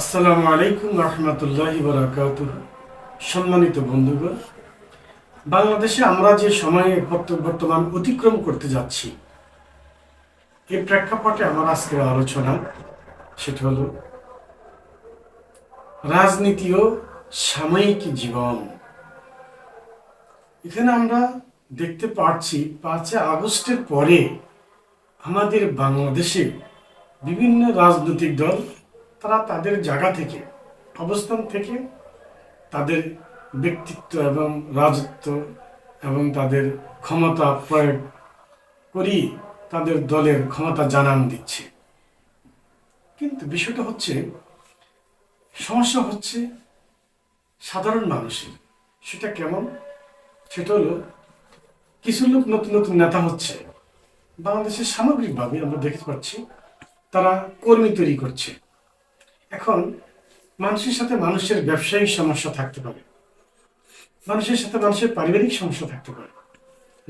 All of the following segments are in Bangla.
আসসালামু আলাইকুম রহমতুল্লাহ বরাকাত সম্মানিত বন্ধুগণ, বাংলাদেশে আমরা যে সময়ে বর্তমান অতিক্রম করতে যাচ্ছি এই প্রেক্ষাপটে আমার আজকের আলোচনা সেটা হলো রাজনীতি ও সাময়িক জীবন। এখানে আমরা দেখতে পাচ্ছি পাঁচই আগস্টের পরে আমাদের বাংলাদেশে বিভিন্ন রাজনৈতিক দল তারা তাদের জায়গা থেকে, অবস্থান থেকে তাদের ব্যক্তিত্ব এবং রাজত্ব এবং তাদের ক্ষমতা প্রয়োগ করি তাদের দলের ক্ষমতা জানান দিচ্ছে। কিন্তু বিষয়টা হচ্ছে, সমস্যা হচ্ছে সাধারণ মানুষের। সেটা কেমন? সেটা হলো, কিছু লোক নতুন নতুন নেতা হচ্ছে। বাংলাদেশের সামগ্রিকভাবে আমরা দেখতে পাচ্ছি, তারা কর্মী তৈরি করছে। এখন মানুষের সাথে মানুষের ব্যবসায়িক সমস্যা থাকতে পারে। মানুষের সাথে মানুষের পারিবারিক সমস্যা থাকতে পারে।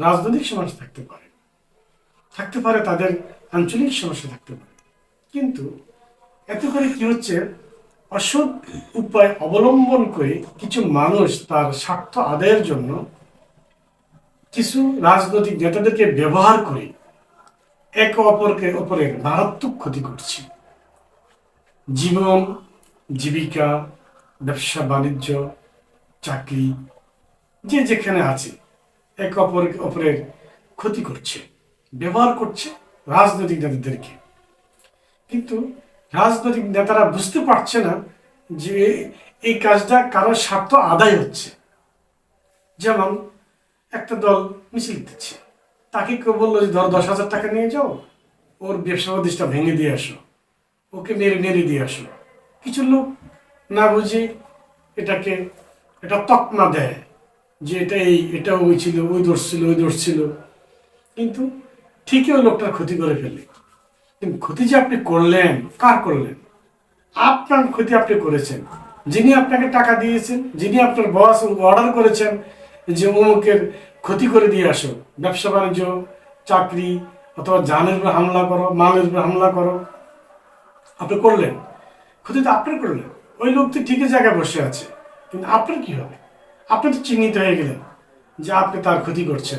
রাজনৈতিক সমস্যা থাকতে পারে। থাকতে পারে তাদের আঞ্চলিক সমস্যা থাকতে পারে। কিন্তু এত করে কি হচ্ছে? অসৎ উপায় অবলম্বন করে কিছু মানুষ তার স্বার্থ আদায়ের জন্য কিছু রাজনৈতিক নেতাদেরকে ব্যবহার করে একে অপরকে, অপরের মারাত্মক ক্ষতি করছে। জীবন, জীবিকা, ব্যবসা, বাণিজ্য, চাকরি, যে যেখানে আছে, এক অপর, অপরের ক্ষতি করছে, ব্যবহার করছে রাজনৈতিক নেতাদেরকে। কিন্তু রাজনৈতিক নেতারা বুঝতে পারছে না যে এই কাজটা কারোর স্বার্থ আদায় হচ্ছে। যেমন একটা দল মিছিল দিচ্ছে। তাকে কেউ বলল যে, ধর দশ হাজার টাকা নিয়ে যাও, ওর ব্যবসা প্রতিষ্ঠা ভেঙে দিয়ে আসো। ওকে মেরে মেরে দিয়ে আসো কিছু লোক না বুঝে এটাকে এটা তকমা দেয় যে এটা এই এটা ওই ছিল, ওই দোষ ছিল, ওই দোষ ছিল। কিন্তু ঠিকই ওই লোকটার ক্ষতি করে ফেলে কিন্তু ক্ষতি যে আপনি করলেন, কার করলেন? আপনার ক্ষতি আপনি করেছেন। যিনি আপনাকে টাকা দিয়েছেন, যিনি আপনার বস অর্ডার করেছেন যে অমুকের ক্ষতি করে দিয়ে আসো। ব্যবসা বাণিজ্য চাকরি, অথবা জানের উপর হামলা করো, মালের উপর হামলা করো। আপনি করলেন। ক্ষতি তো আপনার করলেন। ওই লোক তো ঠিকই জায়গায় বসে আছে। কিন্তু আপনার কি হবে? আপনি তো চিহ্নিত হয়ে গেলেন যে আপনি তার ক্ষতি করছেন।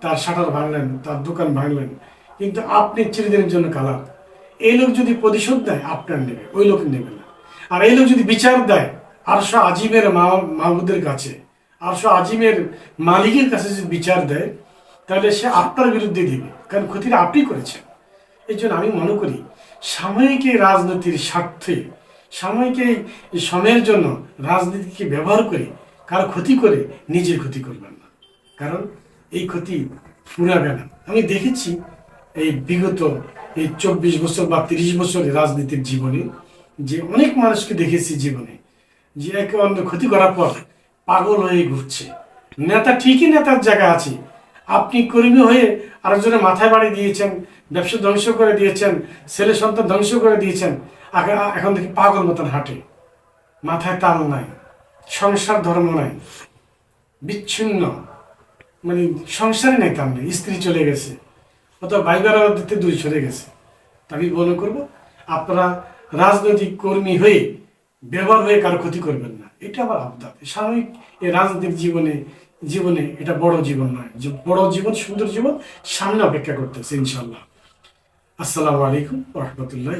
তার শাটার ভাঙলেন, তার দোকান ভাঙলেন। কিন্তু আপনি চিরদিনের জন্য কালাম। এই লোক যদি প্রতিশোধ দেয়, আপনার নেবে, ওই লোক নেবে না। আর এই লোক যদি বিচার দেয়, আরশো আজিমের মা, মাহবুদের কাছে, আরশো আজিমের মালিকের কাছে যদি বিচার দেয়, তাহলে সে আপনার বিরুদ্ধে দিবে। কারণ ক্ষতিটা আপনি করেছেন। এই জন্য আমি মনে করি সাময়িক রাজনীতির স্বার্থে, সাময়িক এই সময়ের জন্য রাজনীতিকে ব্যবহার করে কারও ক্ষতি করে নিজের ক্ষতি করবেন না। কারণ এই ক্ষতি ফুরাবে না। আমি দেখেছি এই বিগত এই চব্বিশ বছর বা তিরিশ বছরের রাজনীতির জীবনে যে অনেক মানুষকে দেখেছি জীবনে যে একে অন্য ক্ষতি করার পর পাগল হয়ে ঘুরছে। নেতা ঠিকই নেতার জায়গা আছে আপনি কর্মী হয়ে আরেকজনের মাথায় বাড়ি দিয়েছেন, ব্যবসা ধ্বংস করে দিয়েছেন, ছেলে সন্তান ধ্বংস করে দিয়েছেন এখন দেখি পাগল মতন হাঁটে। মাথায় তাল নাই, সংসার ধর্ম নাই, বিচ্ছিন্ন। মানে সংসারে নেই তার নেই স্ত্রী চলে গেছে, অথবা ভাই বেড়ার দিতে দূরে চলে গেছে। আমি মনে করব, আপনারা রাজনৈতিক কর্মী হয়ে, ব্যবহার হয়ে কারও ক্ষতি করবেন না। এটা আবার আবদার। স্বাভাবিক এই রাজনৈতিক জীবনে জীবনে, এটা বড় জীবন নয়। যে বড় জীবন, সুন্দর জীবন সামনে অপেক্ষা করতেছে ইনশাল্লাহ আসসালামু আলাইকুম রহমতুল্লাহ